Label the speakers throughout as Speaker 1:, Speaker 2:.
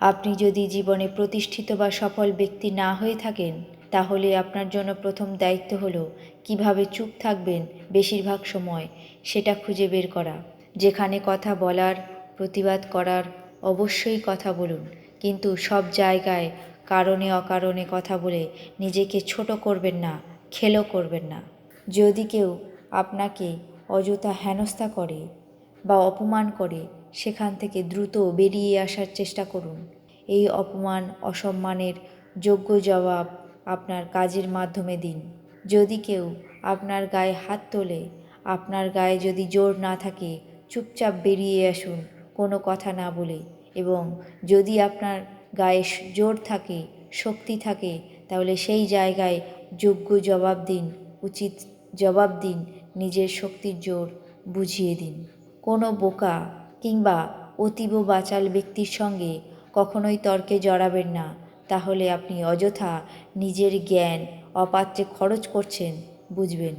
Speaker 1: আপনি যদি জীবনে প্রতিষ্ঠিত বা সফল ব্যক্তি না হয়ে থাকেন, তাহলে আপনার জন্য প্রথম দায়িত্ব হলো কীভাবে চুপ থাকবেন বেশিরভাগ সময়, সেটা খুঁজে বের করা। যেখানে কথা বলার, প্রতিবাদ করার, অবশ্যই কথা বলুন। কিন্তু সব জায়গায় কারণে অকারণে কথা বলে নিজেকে ছোট করবেন না, খেলো করবেন না। যদি কেউ আপনাকে অযথা হেনস্থা করে বা অপমান করে, সেখান থেকে দ্রুত বেরিয়ে আসার চেষ্টা করুন। এই অপমান, অসম্মানের যোগ্য জবাব আপনার কাজের মাধ্যমে দিন। যদি কেউ আপনার গায়ে হাত তোলে, আপনার গায়ে যদি জোর না থাকে, চুপচাপ বেরিয়ে আসুন কোনো কথা না বলে এবং যদি আপনার গায়ে জোর থাকে, শক্তি থাকে, তাহলে সেই জায়গায় যোগ্য জবাব দিন, উচিত জবাব দিন, নিজের শক্তির জোর বুঝিয়ে দিন। কোনো বোকা কিংবা অতীব বাচাল ব্যক্তির সঙ্গে কখনোই তর্কে জড়াবেন না। তাহলে আপনি অযথা নিজের জ্ঞান অপাত্রে খরচ করছেন, বুঝবেন।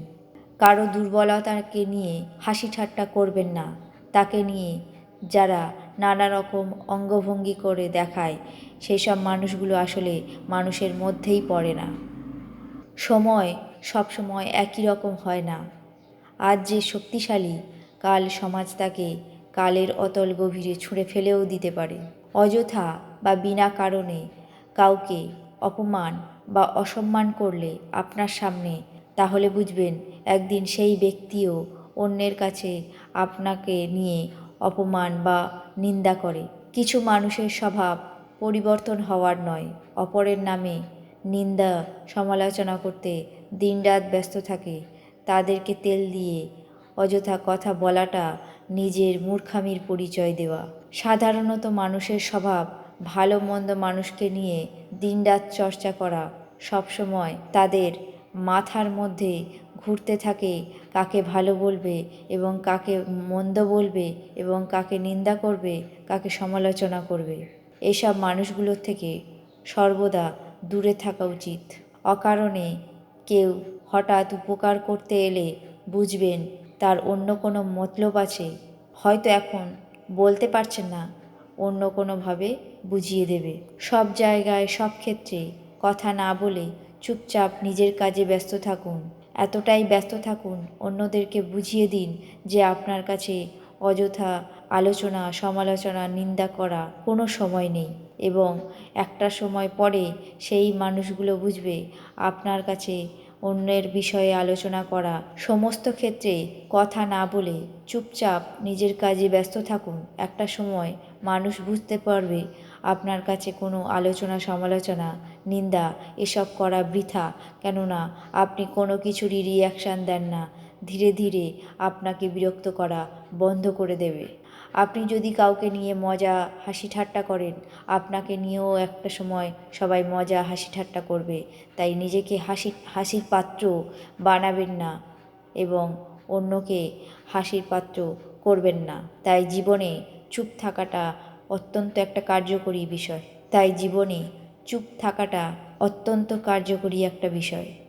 Speaker 1: কারও দুর্বলতাকে নিয়ে হাসি ঠাট্টা করবেন না। তাকে নিয়ে যারা নানা রকম অঙ্গভঙ্গি করে দেখায় সেই সব মানুষগুলো আসলে মানুষের মধ্যেই পড়ে না। সময় সব সময় একই রকম হয় না। আজ যে শক্তিশালী কাল সমাজ তাকে কালের অতল গভীরে ছুঁড়ে ফেলেও দিতে পারে। অযথা বা বিনা কারণে কাউকে অপমান বা অসম্মান করলে আপনার সামনে, তাহলে বুঝবেন একদিন সেই ব্যক্তিও অন্যের কাছে আপনাকে নিয়ে অপমান বা নিন্দা করে। কিছু মানুষের স্বভাব পরিবর্তন হওয়ার নয়, অপরের নামে নিন্দা সমালোচনা করতে দিনরাত ব্যস্ত থাকে। তাদেরকে তেল দিয়ে অযথা কথা বলাটা নিজের মূর্খামির পরিচয় দেওয়া। সাধারণত মানুষের স্বভাব ভালো মন্দ মানুষকে নিয়ে দিনরাত চর্চা করা সবসময় তাদের মাথার মধ্যে ঘুরতে থাকে কাকে ভালো বলবে এবং কাকে মন্দ বলবে এবং কাকে নিন্দা করবে, কাকে সমালোচনা করবে। এসব মানুষগুলোর থেকে সর্বদা দূরে থাকা উচিত। অকারণে কেউ হঠাৎ উপকার করতে এলে বুঝবেন তার অন্য কোনো মতলব আছে, হয়তো এখন বলতে পারছেন না, অন্য কোনোভাবে বুঝিয়ে দেবে। সব জায়গায়, সব ক্ষেত্রে কথা না বলে চুপচাপ নিজের কাজে ব্যস্ত থাকুন। এতটাই ব্যস্ত থাকুন, অন্যদেরকে বুঝিয়ে দিন যে আপনার কাছে অযথা আলোচনা, সমালোচনা, নিন্দা করা কোনো সময় নেই এবং একটা সময় পরে সেই মানুষগুলো বুঝবে আপনার কাছে অন্যের বিষয়ে আলোচনা করা। সমস্ত ক্ষেত্রে কথা না বলে চুপচাপ নিজের কাজে ব্যস্ত থাকুন। একটা সময় মানুষ বুঝতে পারবে আপনার কাছে কোনো আলোচনা সমালোচনা, নিন্দা এসব করা বৃথা। কেননা আপনি কোনো কিছুরই রিয়াকশান দেন না। ধীরে ধীরে আপনাকে বিরক্ত করা বন্ধ করে দেবে। আপনি যদি কাউকে নিয়ে মজা হাসি ঠাট্টা করেন, আপনাকে নিয়েও একটা সময় সবাই মজা হাসি ঠাট্টা করবে। তাই নিজেকে হাসি, হাসির পাত্র বানাবেন না এবং অন্যকে হাসির পাত্র করবেন না। তাই জীবনে চুপ থাকাটা অত্যন্ত একটা কার্যকরী বিষয়। তাই জীবনে চুপ থাকাটা অত্যন্ত কার্যকরী একটা বিষয়।